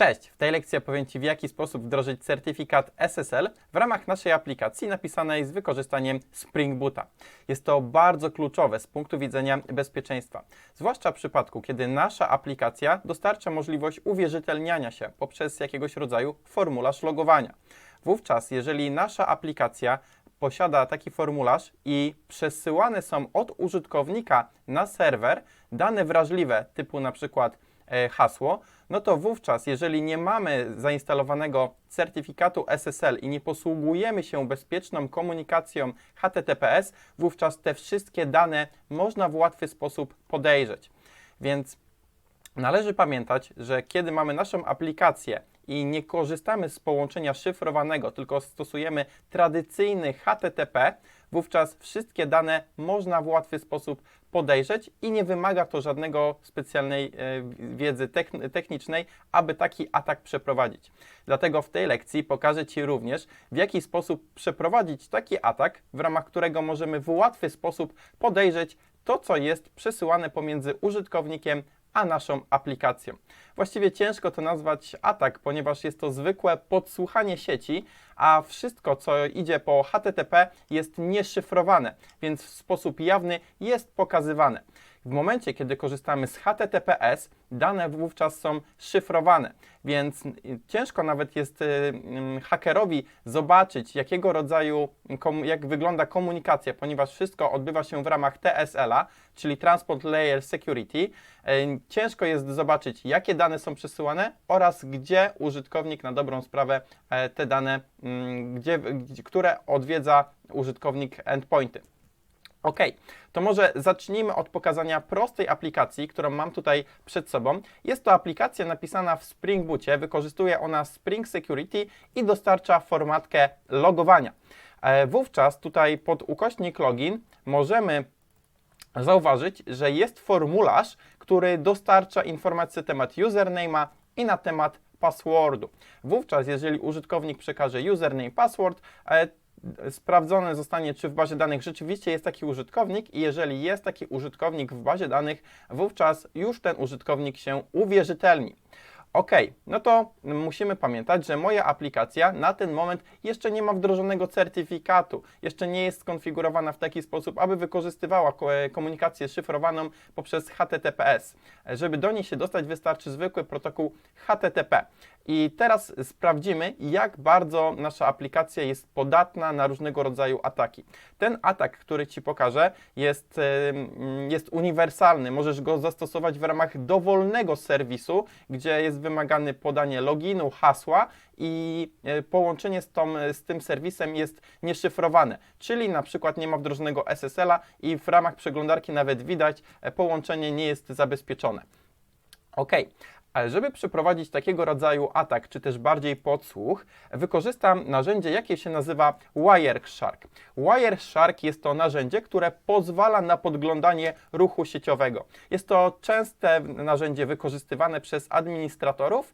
Cześć! W tej lekcji opowiem Ci, w jaki sposób wdrożyć certyfikat SSL w ramach naszej aplikacji napisanej z wykorzystaniem Spring Boota. Jest to bardzo kluczowe z punktu widzenia bezpieczeństwa, zwłaszcza w przypadku, kiedy nasza aplikacja dostarcza możliwość uwierzytelniania się poprzez jakiegoś rodzaju formularz logowania. Wówczas, jeżeli nasza aplikacja posiada taki formularz i przesyłane są od użytkownika na serwer dane wrażliwe typu na przykład e, hasło, no to wówczas, jeżeli nie mamy zainstalowanego certyfikatu SSL i nie posługujemy się bezpieczną komunikacją HTTPS, wówczas te wszystkie dane można w łatwy sposób podejrzeć. Więc Należy pamiętać, że kiedy mamy naszą aplikację i nie korzystamy z połączenia szyfrowanego, tylko stosujemy tradycyjny HTTP, wówczas wszystkie dane można w łatwy sposób podejrzeć i nie wymaga to żadnego specjalnej e, wiedzy techn- technicznej, aby taki atak przeprowadzić. Dlatego w tej lekcji pokażę Ci również, w jaki sposób przeprowadzić taki atak, w ramach którego możemy w łatwy sposób podejrzeć to, co jest przesyłane pomiędzy użytkownikiem a naszą aplikacją. Właściwie ciężko to nazwać atak, ponieważ jest to zwykłe podsłuchanie sieci, a wszystko, co idzie po HTTP, jest nieszyfrowane, więc w sposób jawny jest pokazywane. W momencie, kiedy korzystamy z HTTPS, dane wówczas są szyfrowane, więc ciężko nawet jest y, y, hakerowi zobaczyć, jakiego rodzaju, jak wygląda komunikacja, ponieważ wszystko odbywa się w ramach TSL-a, czyli Transport Layer Security. Y, ciężko jest zobaczyć, jakie dane są przesyłane oraz gdzie użytkownik na dobrą sprawę e, te dane, mm, gdzie, które odwiedza użytkownik endpointy. Ok, to może zacznijmy od pokazania prostej aplikacji, którą mam tutaj przed sobą. Jest to aplikacja napisana w Spring Bootie, wykorzystuje ona Spring Security i dostarcza formatkę logowania. E, wówczas tutaj pod ukośnik login możemy zauważyć, że jest formularz, który dostarcza informacje na temat username'a i na temat passwordu. Wówczas, jeżeli użytkownik przekaże username, password, e, sprawdzone zostanie, czy w bazie danych rzeczywiście jest taki użytkownik i jeżeli jest taki użytkownik w bazie danych, wówczas już ten użytkownik się uwierzytelni. Ok, no to musimy pamiętać, że moja aplikacja na ten moment jeszcze nie ma wdrożonego certyfikatu, jeszcze nie jest skonfigurowana w taki sposób, aby wykorzystywała komunikację szyfrowaną poprzez HTTPS. Żeby do niej się dostać, wystarczy zwykły protokół HTTP. I teraz sprawdzimy, jak bardzo nasza aplikacja jest podatna na różnego rodzaju ataki. Ten atak, który Ci pokażę, jest, jest uniwersalny. Możesz go zastosować w ramach dowolnego serwisu, gdzie jest wymagane podanie loginu, hasła i e, połączenie z, tą, z tym serwisem jest nieszyfrowane, czyli na przykład nie ma wdrożonego SSL-a i w ramach przeglądarki nawet widać, e, połączenie nie jest zabezpieczone. OK, ale żeby przeprowadzić takiego rodzaju atak, czy też bardziej podsłuch, wykorzystam narzędzie, jakie się nazywa Wireshark. Wireshark jest to narzędzie, które pozwala na podglądanie ruchu sieciowego. Jest to częste narzędzie wykorzystywane przez administratorów,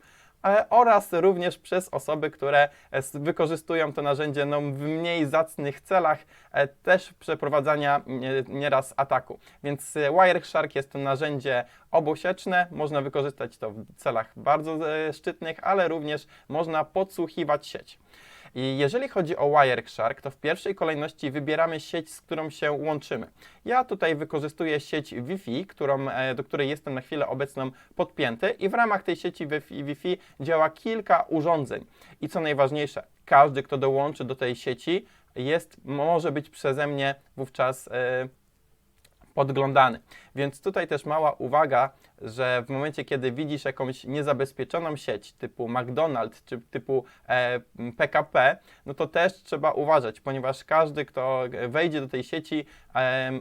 oraz również przez osoby, które e, wykorzystują to narzędzie no, w mniej zacnych celach, e, też przeprowadzania nieraz ataku. Więc Wireshark jest to narzędzie obusieczne, można wykorzystać to w celach bardzo szczytnych, ale również można podsłuchiwać sieć. I jeżeli chodzi o Wireshark, to w pierwszej kolejności wybieramy sieć, z którą się łączymy. Ja tutaj wykorzystuję sieć Wi-Fi, którą, e, do której jestem na chwilę obecną podpięty i w ramach tej sieci Wi-Fi działa kilka urządzeń. I co najważniejsze, każdy, kto dołączy do tej sieci, jest, może być przeze mnie wówczas yy, podglądany. Więc tutaj też mała uwaga, że w momencie, kiedy widzisz jakąś niezabezpieczoną sieć typu McDonald's czy typu e, PKP, no to też trzeba uważać, ponieważ każdy, kto wejdzie do tej sieci, e,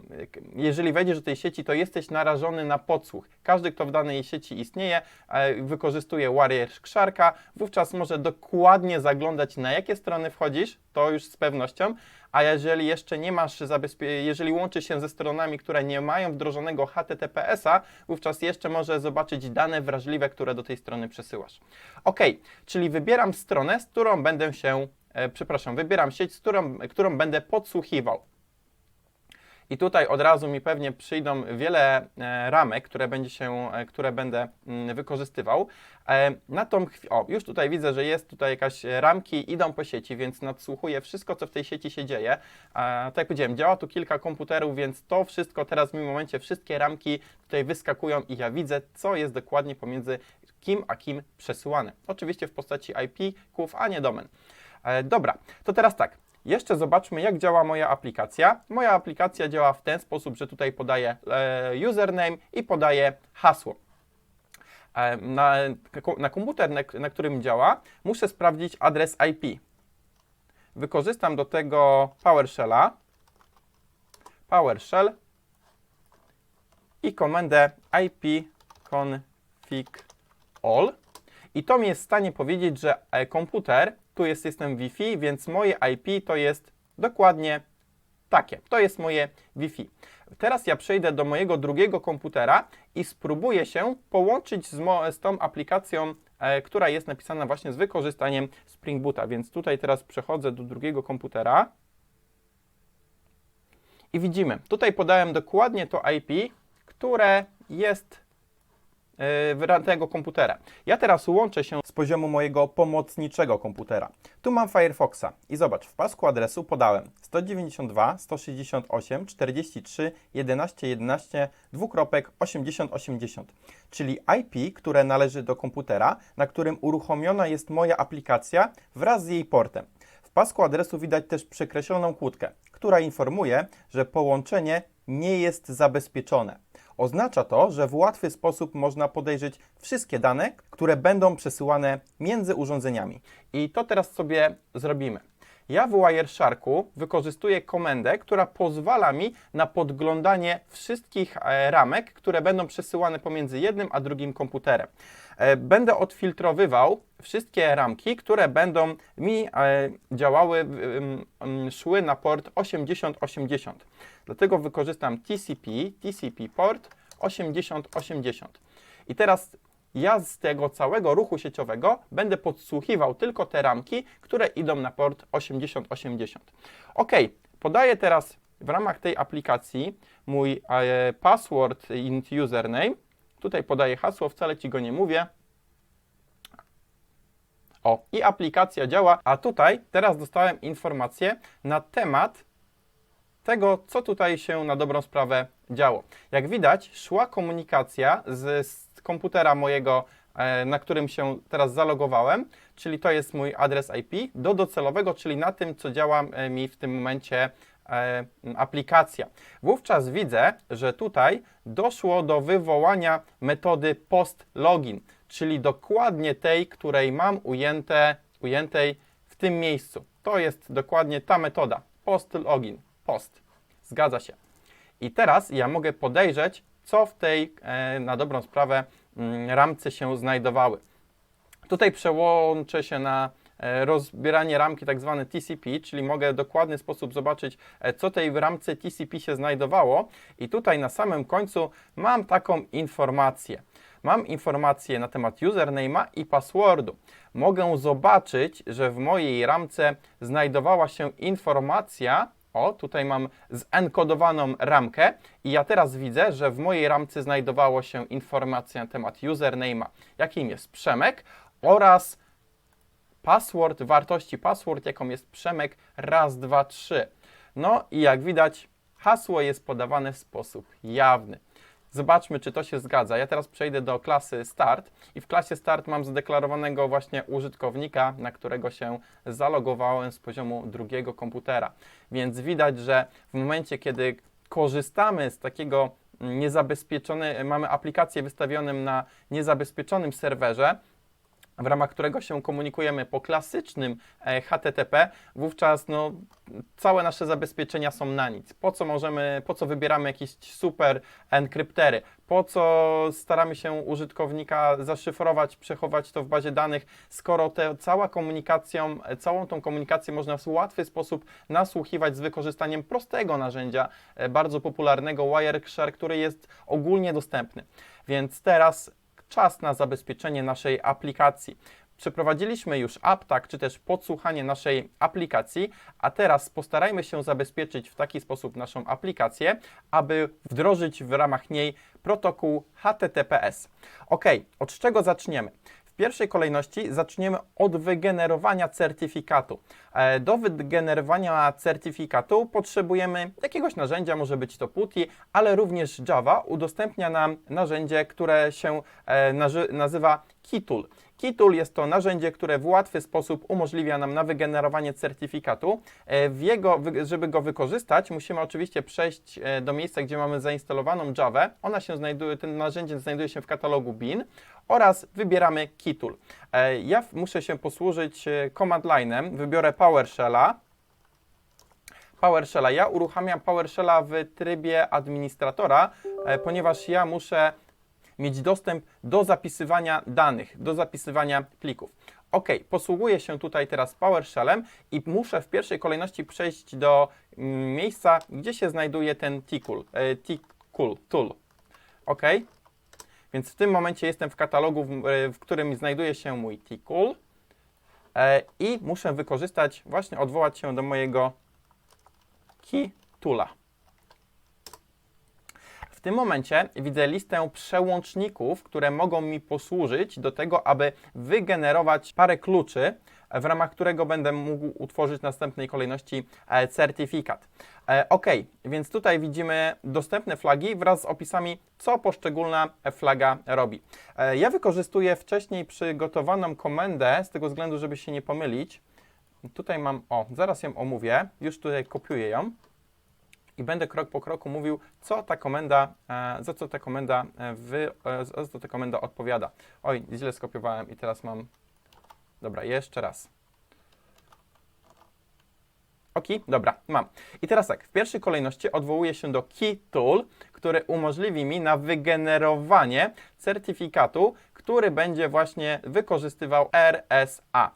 jeżeli wejdziesz do tej sieci, to jesteś narażony na podsłuch. Każdy, kto w danej sieci istnieje, e, wykorzystuje Warrior Szarka, wówczas może dokładnie zaglądać, na jakie strony wchodzisz, to już z pewnością, a jeżeli jeszcze nie masz jeżeli łączy się ze stronami, które nie mają wdrożonego HTTPS-a, wówczas jeszcze może zobaczyć dane wrażliwe, które do tej strony przesyłasz. Ok, czyli wybieram stronę, z którą będę się, e, przepraszam, wybieram sieć, z którą, którą będę podsłuchiwał. I tutaj od razu mi pewnie przyjdą wiele e, ramek, które, będzie się, e, które będę mm, wykorzystywał. E, na tą chwilę, o, już tutaj widzę, że jest tutaj jakaś ramki, idą po sieci, więc nadsłuchuję wszystko, co w tej sieci się dzieje. Tak jak powiedziałem, działa tu kilka komputerów, więc to wszystko teraz w tym momencie, wszystkie ramki tutaj wyskakują i ja widzę, co jest dokładnie pomiędzy kim a kim przesyłane. Oczywiście w postaci IP-ków, a nie domen. Dobra, to teraz tak. Jeszcze zobaczmy, jak działa moja aplikacja. Moja aplikacja działa w ten sposób, że tutaj podaję e, username i podaję hasło. E, na, na komputer, na, na którym działa, muszę sprawdzić adres IP. Wykorzystam do tego PowerShella. PowerShell i komendę ipconfig all. I to mi jest w stanie powiedzieć, że e, komputer, tu jest system Wi-Fi, więc moje IP to jest dokładnie takie. To jest moje Wi-Fi. Teraz ja przejdę do mojego drugiego komputera i spróbuję się połączyć z, z tą aplikacją, e, która jest napisana właśnie z wykorzystaniem Spring Boota. Więc tutaj teraz przechodzę do drugiego komputera. I widzimy, tutaj podałem dokładnie to IP, które jest tego komputera. Ja teraz łączę się z poziomu mojego pomocniczego komputera. Tu mam Firefoxa i zobacz, w pasku adresu podałem 192, 168, 43, 11, 11, dwukropek 80, 80, czyli IP, które należy do komputera, na którym uruchomiona jest moja aplikacja wraz z jej portem. W pasku adresu widać też przekreśloną kłódkę, która informuje, że połączenie nie jest zabezpieczone. Oznacza to, że w łatwy sposób można podejrzeć wszystkie dane, które będą przesyłane między urządzeniami. I to teraz sobie zrobimy. Ja w Wiresharku wykorzystuję komendę, która pozwala mi na podglądanie wszystkich e, ramek, które będą przesyłane pomiędzy jednym a drugim komputerem. E, Będę odfiltrowywał wszystkie ramki, które będą mi e, działały, szły na port 8080. Dlatego wykorzystam TCP, TCP port 8080. I teraz ja z tego całego ruchu sieciowego będę podsłuchiwał tylko te ramki, które idą na port 8080. Ok, podaję teraz w ramach tej aplikacji mój e, password int username. Tutaj podaję hasło, wcale Ci go nie mówię. O, i aplikacja działa, a tutaj teraz dostałem informację na temat tego, co tutaj się na dobrą sprawę działo. Jak widać, szła komunikacja z, komputera mojego, e, na którym się teraz zalogowałem, czyli to jest mój adres IP, do docelowego, czyli na tym, co działa e, mi w tym momencie e, aplikacja. Wówczas widzę, że tutaj doszło do wywołania metody post-login, czyli dokładnie tej, której mam ujęte, ujętej w tym miejscu. To jest dokładnie ta metoda, post-login, post. Zgadza się. I teraz ja mogę podejrzeć, co w tej, e, na dobrą sprawę, mm, ramce się znajdowały. Tutaj przełączę się na e, rozbieranie ramki tak zwane TCP, czyli mogę w dokładny sposób zobaczyć, e, co tej w ramce TCP się znajdowało. I tutaj na samym końcu mam taką informację. Mam informację na temat username'a i passwordu. Mogę zobaczyć, że w mojej ramce znajdowała się informacja, o, tutaj mam zenkodowaną ramkę i ja teraz widzę, że w mojej ramce znajdowało się informacja na temat username'a, jakim jest Przemek oraz password, wartości password, jaką jest Przemek raz, dwa, trzy. No i jak widać, hasło jest podawane w sposób jawny. Zobaczmy, czy to się zgadza. Ja teraz przejdę do klasy Start i w klasie Start mam zadeklarowanego właśnie użytkownika, na którego się zalogowałem z poziomu drugiego komputera. Więc widać, że w momencie, kiedy korzystamy z takiego niezabezpieczone, mamy aplikację wystawioną na niezabezpieczonym serwerze, w ramach którego się komunikujemy po klasycznym e, HTTP, wówczas no, całe nasze zabezpieczenia są na nic. Po co możemy, po co wybieramy jakieś super enkryptery? Po co staramy się użytkownika zaszyfrować, przechować to w bazie danych, skoro te, cała komunikacją, całą tą komunikację można w łatwy sposób nasłuchiwać z wykorzystaniem prostego narzędzia, e, bardzo popularnego Wireshark, który jest ogólnie dostępny. Więc teraz czas na zabezpieczenie naszej aplikacji. Przeprowadziliśmy już aptak, czy też podsłuchanie naszej aplikacji, a teraz postarajmy się zabezpieczyć w taki sposób naszą aplikację, aby wdrożyć w ramach niej protokół HTTPS. Ok, od czego zaczniemy? Pierwszej kolejności zaczniemy od wygenerowania certyfikatu. E, Do wygenerowania certyfikatu potrzebujemy jakiegoś narzędzia, może być to PuTTY, ale również Java udostępnia nam narzędzie, które się e, nazywa Keytool. Keytool jest to narzędzie, które w łatwy sposób umożliwia nam na wygenerowanie certyfikatu. E, W jego, żeby go wykorzystać, musimy oczywiście przejść e, do miejsca, gdzie mamy zainstalowaną Java. Ona się znajduje, ten narzędzie znajduje się w katalogu bin oraz wybieramy Keytool. E, Ja muszę się posłużyć command line'em, wybiorę PowerShella. PowerShella. Ja uruchamiam PowerShella w trybie administratora, ponieważ ja muszę mieć dostęp do zapisywania danych, do zapisywania plików. OK, posługuję się tutaj teraz PowerShellem i muszę w pierwszej kolejności przejść do mm, miejsca, gdzie się znajduje ten Tikul, e, Tikul tool. OK, więc w tym momencie jestem w katalogu, w, e, którym znajduje się mój Tikul e, i muszę wykorzystać, właśnie odwołać się do mojego Key Toola. Tym momencie widzę listę przełączników, które mogą mi posłużyć do tego, aby wygenerować parę kluczy, w ramach którego będę mógł utworzyć następnej kolejności e, certyfikat. E, ok, więc tutaj widzimy dostępne flagi wraz z opisami, co poszczególna flaga robi. E, ja wykorzystuję wcześniej przygotowaną komendę, z tego względu, żeby się nie pomylić. Tutaj mam, o, zaraz ją omówię, już tutaj kopiuję ją i będę krok po kroku mówił, co ta komenda, e, za co ta komenda, e, wy, e, za co ta komenda odpowiada. Oj, źle skopiowałem i teraz mam. Dobra, jeszcze raz. Ok, dobra, mam. I teraz tak, w pierwszej kolejności odwołuję się do Key Tool, który umożliwi mi na wygenerowanie certyfikatu, który będzie właśnie wykorzystywał RSA.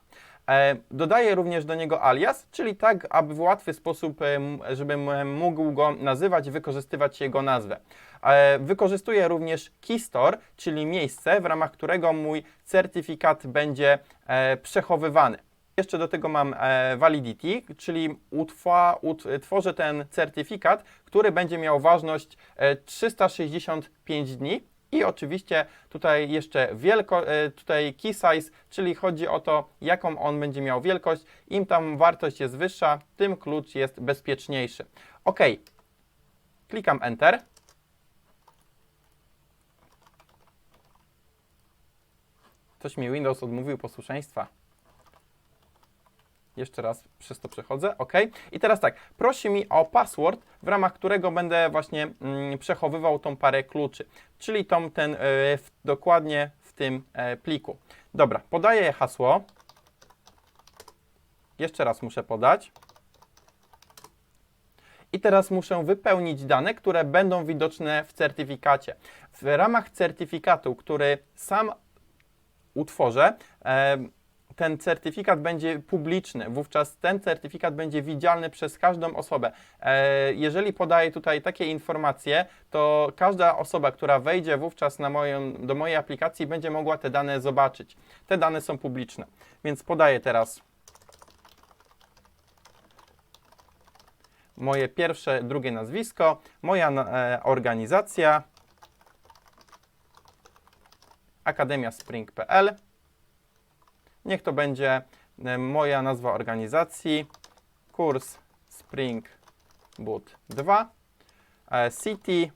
E, Dodaję również do niego alias, czyli tak, aby w łatwy sposób, żebym mógł go nazywać wykorzystywać jego nazwę. E, Wykorzystuję również Keystore, czyli miejsce, w ramach którego mój certyfikat będzie e, przechowywany. Jeszcze do tego mam validity, czyli utwa, ut, tworzę ten certyfikat, który będzie miał ważność e, 365 dni. I oczywiście tutaj jeszcze wielko, e, tutaj key size, czyli chodzi o to, jaką on będzie miał wielkość. Im tam wartość jest wyższa, tym klucz jest bezpieczniejszy. OK. Klikam Enter. Coś mi Windows odmówił posłuszeństwa. Jeszcze raz przez to przechodzę, OK. I teraz tak, prosi mi o password, w ramach którego będę właśnie mm, przechowywał tą parę kluczy, czyli tą, ten, e, w, dokładnie w tym e, pliku. Dobra, podaję hasło. Jeszcze raz muszę podać. I teraz muszę wypełnić dane, które będą widoczne w certyfikacie. W ramach certyfikatu, który sam utworzę, ten certyfikat będzie publiczny, wówczas ten certyfikat będzie widzialny przez każdą osobę. E, Jeżeli podaję tutaj takie informacje, to każda osoba, która wejdzie wówczas na moją, do mojej aplikacji, będzie mogła te dane zobaczyć. Te dane są publiczne, więc podaję teraz moje pierwsze, drugie nazwisko, moja e, organizacja, Akademia Spring.pl. Niech to będzie e, moja nazwa organizacji, kurs Spring Boot 2, e, City,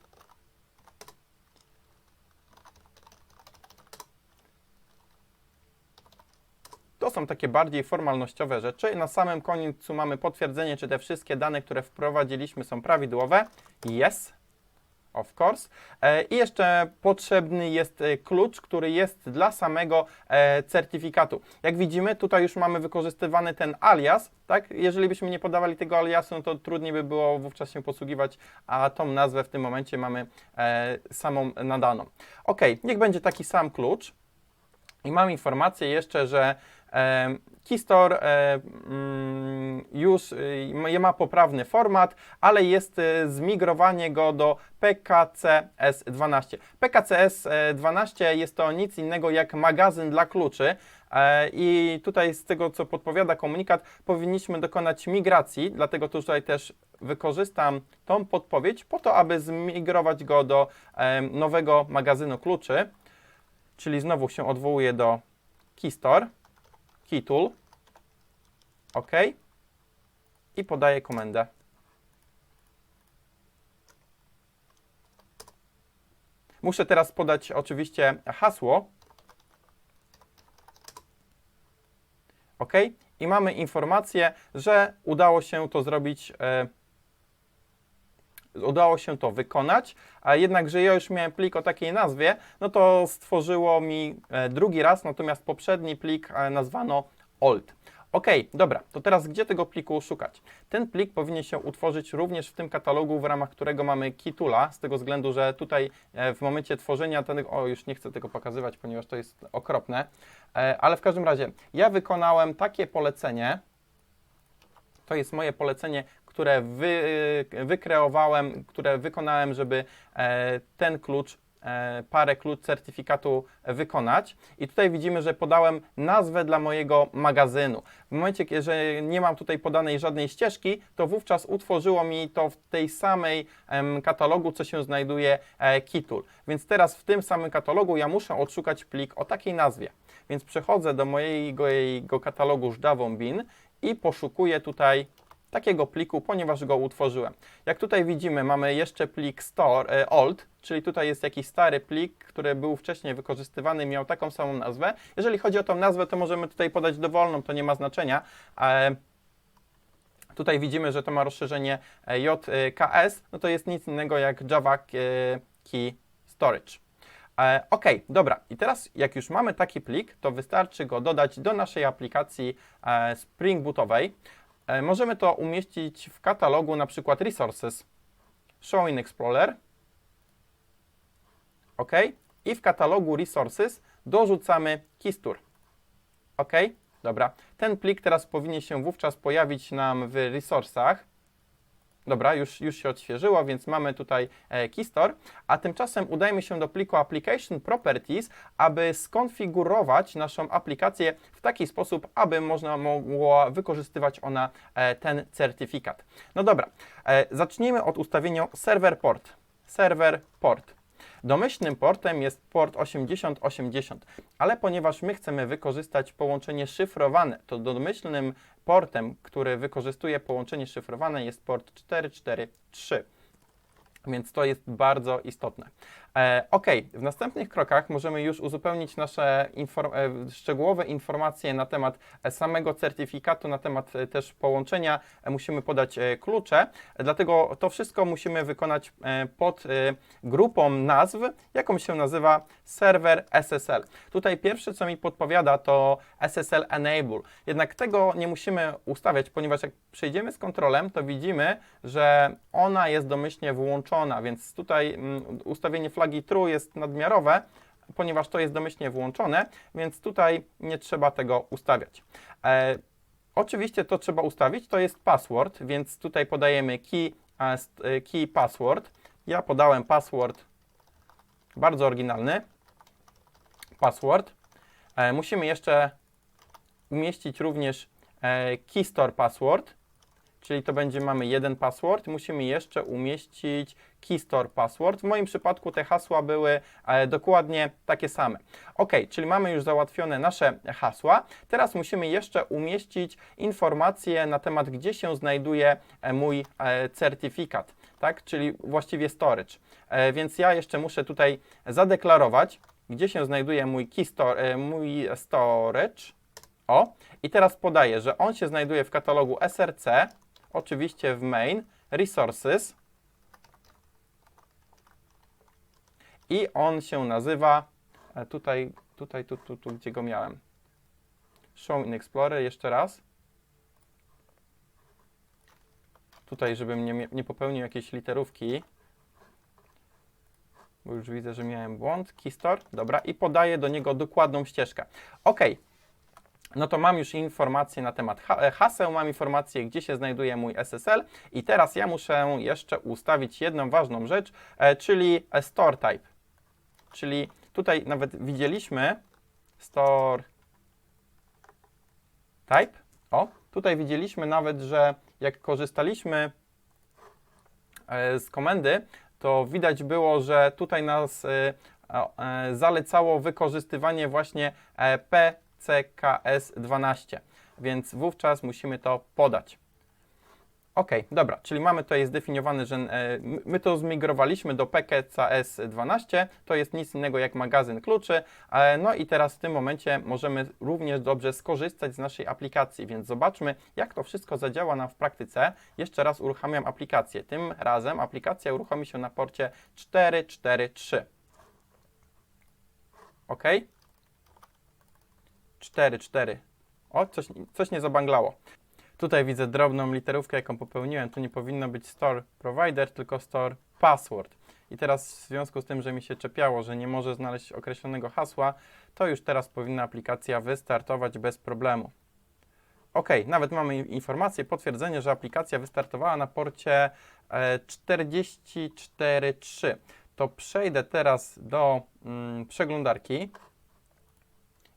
To są takie bardziej formalnościowe rzeczy. Na samym końcu mamy potwierdzenie, czy te wszystkie dane, które wprowadziliśmy są prawidłowe. Yes. Of course. E, I jeszcze potrzebny jest e, klucz, który jest dla samego e, certyfikatu. Jak widzimy, tutaj już mamy wykorzystywany ten alias, tak? Jeżeli byśmy nie podawali tego aliasu, no to trudniej by było wówczas się posługiwać, a tą nazwę w tym momencie mamy samą nadaną. Ok, niech będzie taki sam klucz. I mam informację jeszcze, że Keystore e, mm, już e, ma poprawny format, ale jest e, zmigrowanie go do PKCS12. PKCS12 jest to nic innego jak magazyn dla kluczy. E, I tutaj z tego, co podpowiada komunikat, powinniśmy dokonać migracji, dlatego tutaj też wykorzystam tą podpowiedź po to, aby zmigrować go do e, nowego magazynu kluczy, czyli znowu się odwołuję do Keystore, Keytool, OK i podaję komendę. Muszę teraz podać oczywiście hasło, OK. I mamy informację, że udało się to zrobić, e, udało się to wykonać, a jednak, że ja już miałem plik o takiej nazwie, no to stworzyło mi e, drugi raz, natomiast poprzedni plik e, nazwano old. OK, dobra, to teraz gdzie tego pliku szukać? Ten plik powinien się utworzyć również w tym katalogu, w ramach którego mamy Kitula, z tego względu, że tutaj e, w momencie tworzenia ten, o już nie chcę tego pokazywać, ponieważ to jest okropne, ale w każdym razie ja wykonałem takie polecenie, to jest moje polecenie, które wy, wykreowałem, które wykonałem, żeby e, ten klucz e, parę klucz certyfikatu wykonać. I tutaj widzimy, że podałem nazwę dla mojego magazynu. W momencie, że nie mam tutaj podanej żadnej ścieżki, to wówczas utworzyło mi to w tej samej katalogu, co się znajduje e, Keytool. Więc teraz w tym samym katalogu ja muszę odszukać plik o takiej nazwie. Więc przechodzę do mojego jego katalogu Żdawą Bin i poszukuję tutaj takiego pliku, ponieważ go utworzyłem. Jak tutaj widzimy, mamy jeszcze plik store, e, old, czyli tutaj jest jakiś stary plik, który był wcześniej wykorzystywany, miał taką samą nazwę. Jeżeli chodzi o tą nazwę, to możemy tutaj podać dowolną, to nie ma znaczenia. E, Tutaj widzimy, że to ma rozszerzenie e, JKS, no to jest nic innego jak Java Key Storage. Ok, dobra. I teraz jak już mamy taki plik, to wystarczy go dodać do naszej aplikacji Spring Bootowej. E, możemy to umieścić w katalogu na przykład Resources, Show in Explorer. OK. I w katalogu Resources dorzucamy Keystore. OK. Dobra. Ten plik teraz powinien się wówczas pojawić nam w Resourcach. Dobra, już, już się odświeżyło, więc mamy tutaj e, Keystore, a tymczasem udajmy się do pliku Application Properties, aby skonfigurować naszą aplikację w taki sposób, aby można mogła wykorzystywać ona e, ten certyfikat. No dobra, e, zacznijmy od ustawienia Server Port. Server Port. Domyślnym portem jest port 8080, ale ponieważ my chcemy wykorzystać połączenie szyfrowane, to domyślnym portem, który wykorzystuje połączenie szyfrowane jest port 443. Więc to jest bardzo istotne. E, ok, w następnych krokach możemy już uzupełnić nasze inform e, szczegółowe informacje na temat e, samego certyfikatu, na temat też połączenia. Musimy podać klucze, dlatego to wszystko musimy wykonać pod grupą nazw, jaką się nazywa serwer SSL. Tutaj pierwsze, co mi podpowiada, to SSL Enable. Jednak tego nie musimy ustawiać, ponieważ jak przejdziemy z kontrolem, to widzimy, że ona jest domyślnie włączona, więc tutaj mm, ustawienie flagi true jest nadmiarowe, ponieważ to jest domyślnie włączone, więc tutaj nie trzeba tego ustawiać. E, oczywiście to trzeba ustawić, to jest password, więc tutaj podajemy key, e, key password. Ja podałem password bardzo oryginalny, password. E, musimy jeszcze umieścić również e, keystore password, czyli to będzie, mamy jeden password, musimy jeszcze umieścić keystore password. W moim przypadku te hasła były e, dokładnie takie same. Ok, czyli mamy już załatwione nasze hasła. Teraz musimy jeszcze umieścić informacje na temat, gdzie się znajduje e, mój e, certyfikat, tak, czyli właściwie storage. E, więc ja jeszcze muszę tutaj zadeklarować, gdzie się znajduje mój, key store, e, mój storage. O, i teraz podaję, że on się znajduje w katalogu SRC, oczywiście w main, resources. I on się nazywa, e, tutaj, tutaj, tu, tu, tu, gdzie go miałem, show in Explorer, jeszcze raz. Tutaj, żebym nie, nie popełnił jakiejś literówki, bo już widzę, że miałem błąd, keystore, dobra, i podaję do niego dokładną ścieżkę. OK, no to mam już informacje na temat e, haseł, mam informację, gdzie się znajduje mój SSL i teraz ja muszę jeszcze ustawić jedną ważną rzecz, e, czyli e, store type. Czyli tutaj nawet widzieliśmy store type. O, tutaj widzieliśmy nawet, że jak korzystaliśmy z komendy, to widać było, że tutaj nas zalecało wykorzystywanie właśnie e, PCKS12, więc wówczas musimy to podać. Ok, dobra, czyli mamy tutaj zdefiniowane, że e, my- my to zmigrowaliśmy do PKCS12, to jest nic innego jak magazyn kluczy, e, no i teraz w tym momencie możemy również dobrze skorzystać z naszej aplikacji, więc zobaczmy jak to wszystko zadziała nam w praktyce. Jeszcze raz uruchamiam aplikację, tym razem aplikacja uruchomi się na porcie 443. Ok? 4, 4. O, coś, coś nie zabanglało. Tutaj widzę drobną literówkę, jaką popełniłem. Tu nie powinno być store provider, tylko store password. I teraz w związku z tym, że mi się czepiało, że nie może znaleźć określonego hasła, to już teraz powinna aplikacja wystartować bez problemu. Ok, nawet mamy informację, potwierdzenie, że aplikacja wystartowała na porcie e, 44.3. To przejdę teraz do mm, przeglądarki.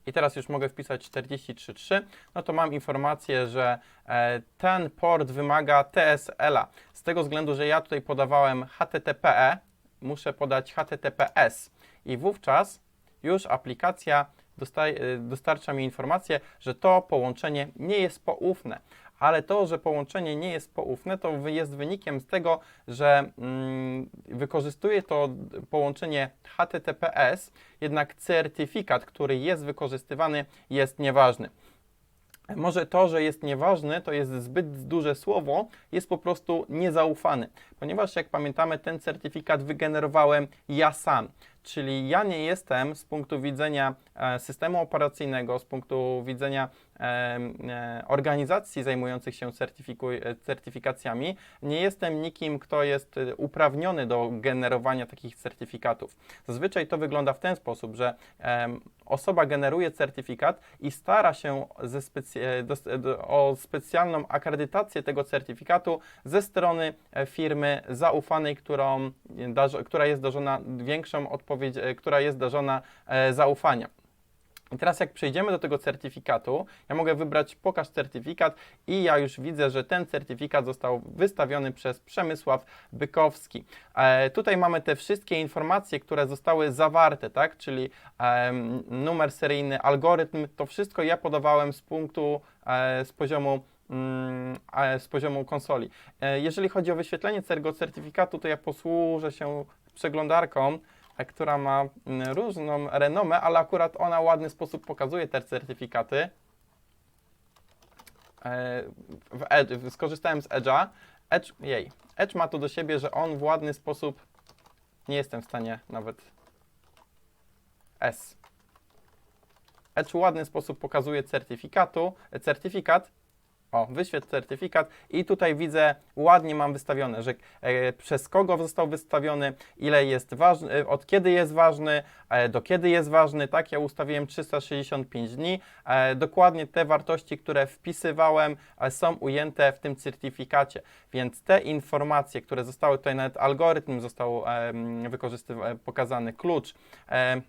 I teraz już mogę wpisać 43.3, no to mam informację, że e, ten port wymaga TSL-a. Z tego względu, że ja tutaj podawałem HTTPE, muszę podać HTTPS i wówczas już aplikacja dostaje, e, dostarcza mi informację, że to połączenie nie jest poufne. Ale to, że połączenie nie jest poufne, to jest wynikiem z tego, że mm, wykorzystuje to połączenie HTTPS, jednak certyfikat, który jest wykorzystywany, jest nieważny. Może to, że jest nieważny, to jest zbyt duże słowo, jest po prostu niezaufany, ponieważ jak pamiętamy, ten certyfikat wygenerowałem ja sam, czyli ja nie jestem z punktu widzenia e, systemu operacyjnego, z punktu widzenia e, organizacji zajmujących się e, certyfikacjami, nie jestem nikim, kto jest uprawniony do generowania takich certyfikatów. Zazwyczaj to wygląda w ten sposób, że osoba generuje certyfikat i stara się specy- e, dos- e, do, o specjalną akredytację tego certyfikatu ze strony e, firmy zaufanej, którą, która jest darzona większą odpowiedź, która jest darzona zaufania. I teraz jak przejdziemy do tego certyfikatu, ja mogę wybrać pokaż certyfikat i ja już widzę, że ten certyfikat został wystawiony przez Przemysław Bykowski. E, tutaj mamy te wszystkie informacje, które zostały zawarte, tak? czyli em, numer seryjny, algorytm, to wszystko ja podawałem z punktu, e, z poziomu mm, e, z poziomu konsoli. E, Jeżeli chodzi o wyświetlenie tego certyfikatu, to ja posłużę się przeglądarką, e, która ma mm, różną renomę, ale akurat ona ładny sposób pokazuje te certyfikaty. E, W Edge, skorzystałem z Edge'a. Edge, jej, Edge ma to do siebie, że on w ładny sposób, nie jestem w stanie nawet S. Edge w ładny sposób pokazuje certyfikatu, e, certyfikat, o, wyświetl certyfikat i tutaj widzę, ładnie mam wystawione, że e, przez kogo został wystawiony, ile jest ważny, e, od kiedy jest ważny, e, do kiedy jest ważny, tak, ja ustawiłem 365 dni, e, dokładnie te wartości, które wpisywałem e, są ujęte w tym certyfikacie, więc te informacje, które zostały tutaj, nawet algorytm został em, wykorzystywany, pokazany, klucz, em,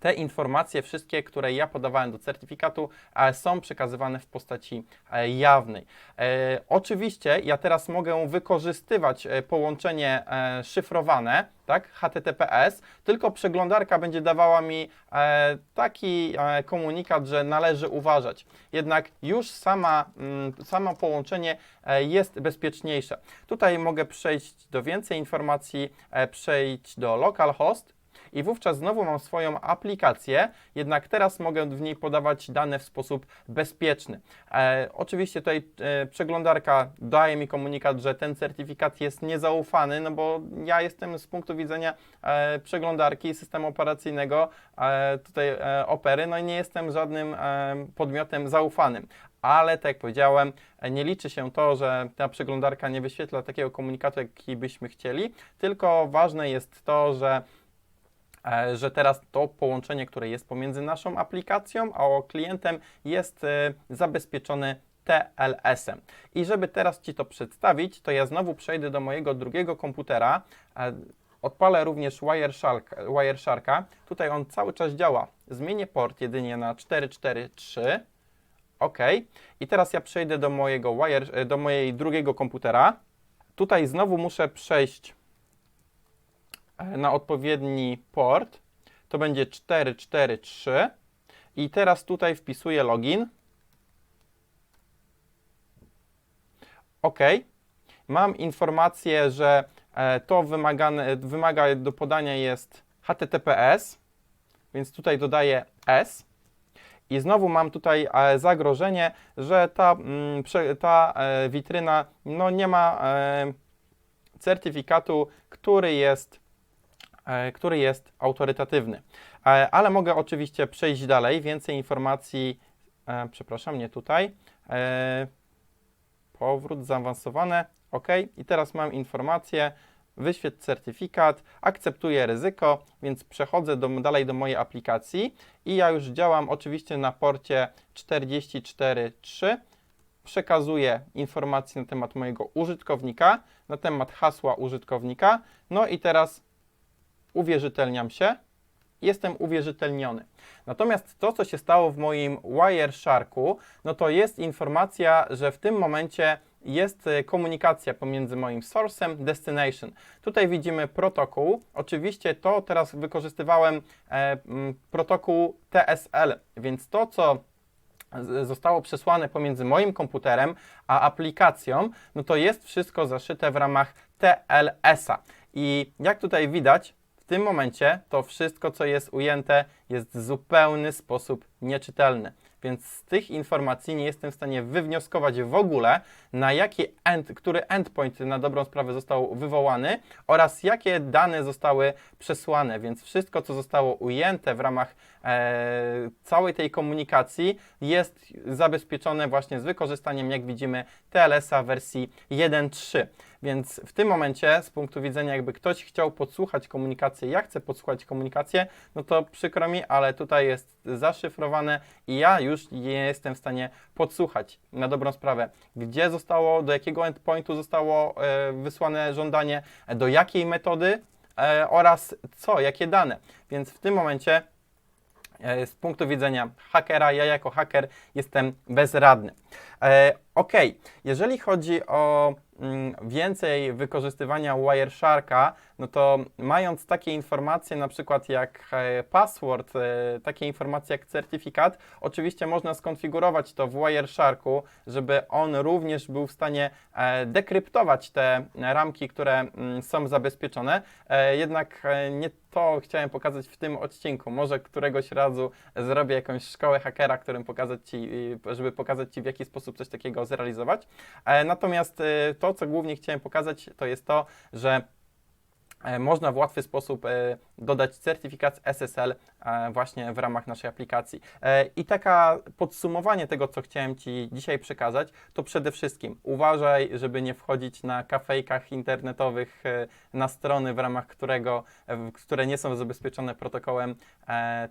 te informacje, wszystkie, które ja podawałem do certyfikatu, e, są przekazywane w postaci e, jawnej. E, Oczywiście ja teraz mogę wykorzystywać połączenie szyfrowane, tak, HTTPS, tylko przeglądarka będzie dawała mi taki komunikat, że należy uważać. Jednak już sama, mm, samo połączenie jest bezpieczniejsze. Tutaj mogę przejść do więcej informacji, przejść do localhost, i wówczas znowu mam swoją aplikację, jednak teraz mogę w niej podawać dane w sposób bezpieczny. E, oczywiście tutaj e, przeglądarka daje mi komunikat, że ten certyfikat jest niezaufany, no bo ja jestem z punktu widzenia e, przeglądarki systemu operacyjnego, e, tutaj e, opery, no i nie jestem żadnym e, podmiotem zaufanym. Ale tak jak powiedziałem, nie liczy się to, że ta przeglądarka nie wyświetla takiego komunikatu, jaki byśmy chcieli, tylko ważne jest to, że że teraz to połączenie, które jest pomiędzy naszą aplikacją a klientem jest e, zabezpieczone TLS-em. I żeby teraz Ci to przedstawić, to ja znowu przejdę do mojego drugiego komputera. e, Odpalę również Wireshark, Wiresharka. Tutaj on cały czas działa. Zmienię port jedynie na 443. OK. I teraz ja przejdę do mojego wire, e, do mojej drugiego komputera. Tutaj znowu muszę przejść e, na odpowiedni port. To będzie 443. I teraz tutaj wpisuję login. OK. Mam informację, że e, to wymagane, wymaga do podania jest HTTPS, więc tutaj dodaję S. I znowu mam tutaj e, zagrożenie, że ta, mm, ta e, witryna no, nie ma certyfikatu, który jest, który jest autorytatywny. E, Ale mogę oczywiście przejść dalej. Więcej informacji, e, przepraszam, nie tutaj. E, Powrót, zaawansowane. OK. I teraz mam informację. Wyświetl certyfikat, akceptuję ryzyko, więc przechodzę do, dalej do mojej aplikacji i ja już działam oczywiście na porcie 44.3. Przekazuję informacje na temat mojego użytkownika, na temat hasła użytkownika. No i teraz uwierzytelniam się. Jestem uwierzytelniony. Natomiast to, co się stało w moim Wiresharku, no to jest informacja, że w tym momencie jest e, komunikacja pomiędzy moim source'em, destination. Tutaj widzimy protokół. Oczywiście to teraz wykorzystywałem e, m, protokół TSL, więc to, co zostało przesłane pomiędzy moim komputerem a aplikacją, no to jest wszystko zaszyte w ramach TLS-a. I jak tutaj widać, tym momencie to wszystko, co jest ujęte, jest w zupełny sposób nieczytelny. Więc z tych informacji nie jestem w stanie wywnioskować w ogóle, na jaki end, który endpoint na dobrą sprawę został wywołany oraz jakie dane zostały przesłane. Więc wszystko, co zostało ujęte w ramach e, całej tej komunikacji, jest zabezpieczone właśnie z wykorzystaniem, jak widzimy, TLS-a wersji 1.3. Więc w tym momencie, z punktu widzenia, jakby ktoś chciał podsłuchać komunikację, ja chcę podsłuchać komunikację, no to przykro mi, ale tutaj jest zaszyfrowane i ja już nie jestem w stanie podsłuchać na dobrą sprawę, gdzie zostało, do jakiego endpointu zostało e, wysłane żądanie, do jakiej metody e, oraz co, jakie dane. Więc w tym momencie e, z punktu widzenia hakera, ja jako haker jestem bezradny. Ok, jeżeli chodzi o więcej wykorzystywania Wiresharka, no to mając takie informacje, na przykład jak e, password, e, takie informacje jak certyfikat, oczywiście można skonfigurować to w Wiresharku, żeby on również był w stanie e, dekryptować te ramki, które mm, są zabezpieczone. Jednak nie to chciałem pokazać w tym odcinku. Może któregoś razu zrobię jakąś szkołę hakera, którym pokazać ci, żeby pokazać Ci, w jaki sposób coś takiego zrealizować. Natomiast y, to, co głównie chciałem pokazać, to jest to, że e, można w łatwy sposób e, dodać certyfikat SSL e, właśnie w ramach naszej aplikacji. I taka podsumowanie tego, co chciałem Ci dzisiaj przekazać, to przede wszystkim uważaj, żeby nie wchodzić na kafejkach internetowych, na strony, w ramach którego, które nie są zabezpieczone protokołem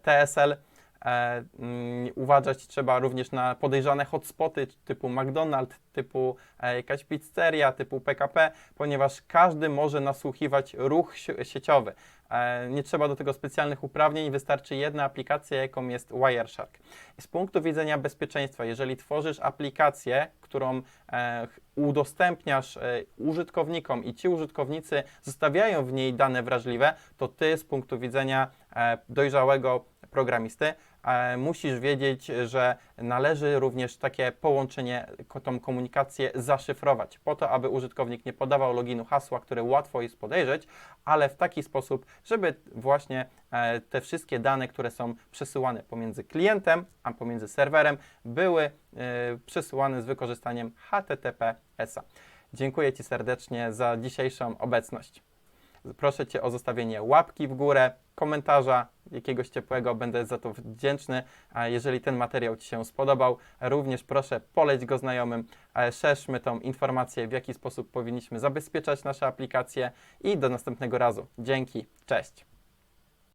TSL. E, mm, uważać trzeba również na podejrzane hotspoty typu McDonald's, typu e, jakaś pizzeria, typu PKP, ponieważ każdy może nasłuchiwać ruch si- sieciowy. E, nie trzeba do tego specjalnych uprawnień, wystarczy jedna aplikacja, jaką jest Wireshark. Z punktu widzenia bezpieczeństwa, jeżeli tworzysz aplikację, którą udostępniasz użytkownikom i ci użytkownicy zostawiają w niej dane wrażliwe, to ty z punktu widzenia dojrzałego programisty musisz wiedzieć, że należy również takie połączenie, tą komunikację zaszyfrować, po to, aby użytkownik nie podawał loginu hasła, które łatwo jest podejrzeć, ale w taki sposób, żeby właśnie e, te wszystkie dane, które są przesyłane pomiędzy klientem a pomiędzy serwerem, były e, przesyłane z wykorzystaniem HTTPS-a. Dziękuję Ci serdecznie za dzisiejszą obecność. Proszę Cię o zostawienie łapki w górę, komentarza jakiegoś ciepłego, będę za to wdzięczny. A jeżeli ten materiał Ci się spodobał, również proszę poleć go znajomym, szerzmy tą informację, w jaki sposób powinniśmy zabezpieczać nasze aplikacje i do następnego razu. Dzięki, cześć.